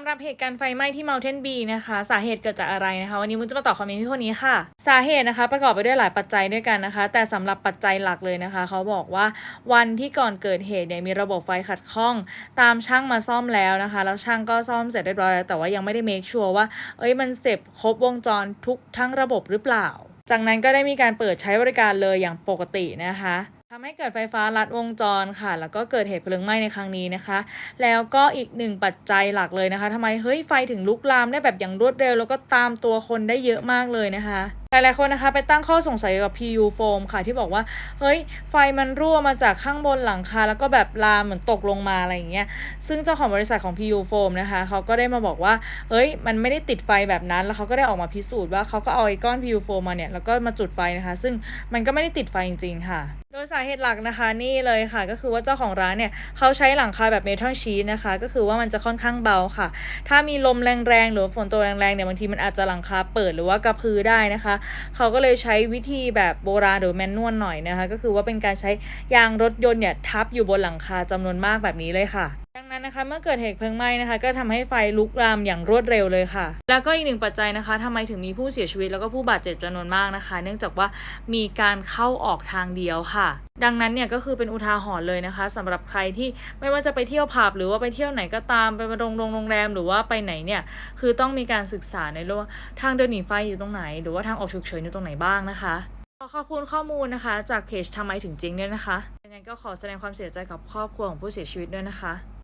ำหรับเหตุการณ์ไฟไหม้ที่ Mountain B นะคะ สาเหตุเกิดจากอะไรนะคะ วันนี้มุนจะมาตอบคอมเมนต์พี่คนนี้ค่ะ สาเหตุนะคะ ประกอบไปด้วยหลายปัจจัยด้วยกันนะคะ แต่สำหรับปัจจัยหลักเลยนะคะ เขาบอกว่าวันที่ก่อนเกิดเหตุเนี่ยมีระบบไฟขัดข้อง ตามช่างมาซ่อมแล้วนะคะ แล้วช่างก็ซ่อมเสร็จเรียบร้อยแล้วแต่ว่ายังไม่ได้เมคชัวร์ว่าเอ้ยมันเสร็จครบวงจรทุกทั้งระบบหรือเปล่า จากนั้นก็ได้มีการเปิดใช้บริการเลยอย่างปกตินะคะ ทำให้เกิดไฟฟ้าลัดวงจรค่ะ แล้วก็เกิดเหตุเพลิงไหม้ในครั้งนี้นะคะ แล้วก็อีกหนึ่งปัจจัยหลักเลยนะคะทำไมเฮ้ยไฟถึงลุกลามได้แบบอย่างรวดเร็ว แล้วก็ตามตัวคนได้เยอะมากเลยนะคะ หลายๆคนนะคะ ไปตั้งข้อสงสัยกับ PU foam ค่ะที่บอกว่า เฮ้ย ไฟมันรั่วมาจากข้างบนหลังคา แล้วก็แบบลามเหมือนตกลงมาอะไรอย่างเงี้ยซึ่งเจ้าของบริษัทของ PU foam นะคะเขาก็ได้มาบอกว่า เฮ้ย มันไม่ได้ติดไฟแบบนั้น แล้วเขาก็ได้ออกมาพิสูจน์ว่าเขาก็เอาไอ้ก้อน PU foam มาเนี่ย แล้วก็มาจุดไฟนะคะ ซึ่งมันก็ไม่ได้ติดไฟจริง ๆ ค่ะโดยสาเหตุหลักนะคะนี่เลยค่ะ ก็คือว่าเจ้าของร้านเนี่ยเขาใช้หลังคาแบบเมทัลชีทนะคะ ก็คือว่ามันจะค่อนข้างเบาค่ะ ถ้ามีลมแรงๆ หรือฝนตกแรงๆเนี่ยบางทีมันอาจจะหลังคาเปิดหรือว่ากระพือได้นะคะเขาก็เลยใช้วิธีแบบโบราณหรือแมนนวลหน่อยนะคะ ก็คือว่าเป็นการใช้ยางรถยนต์เนี่ยทับอยู่บนหลังคาจำนวนมากแบบนี้เลยค่ะ นั้นนะคะเมื่อเกิดเหตุเพลิงไหม้นะคะ ก็ทำให้ไฟลุกลามอย่างรวดเร็วเลยค่ะ แล้วก็อีกหนึ่งปัจจัยนะคะทำไมถึงมีผู้เสียชีวิตแล้วก็ผู้บาดเจ็บจำนวนมากนะคะ เนื่องจากว่ามีการเข้าออกทางเดียวค่ะ ดังนั้นเนี่ยก็คือเป็นอุทาหรณ์เลยนะคะสำหรับใครที่ไม่ว่าจะไปเที่ยวผับหรือว่าไปเที่ยวไหนก็ตามไปโรงโรงงแรมหรือว่าไปไหนเนี่ยคือต้องมีการศึกษาในเรื่องว่าทางเดินหนีไฟอยู่ตรงไหน หรือว่าทางออกฉุกเฉินอยู่ตรงไหนบ้างนะคะขอขอบคุณข้อมูลนะคะ จากเพจทำไมถึงจริงด้วยนะคะยังไงก็ขอแสดงความเสียใจกับครอบครัวของผู้เสียชีวิตด้วยนะคะ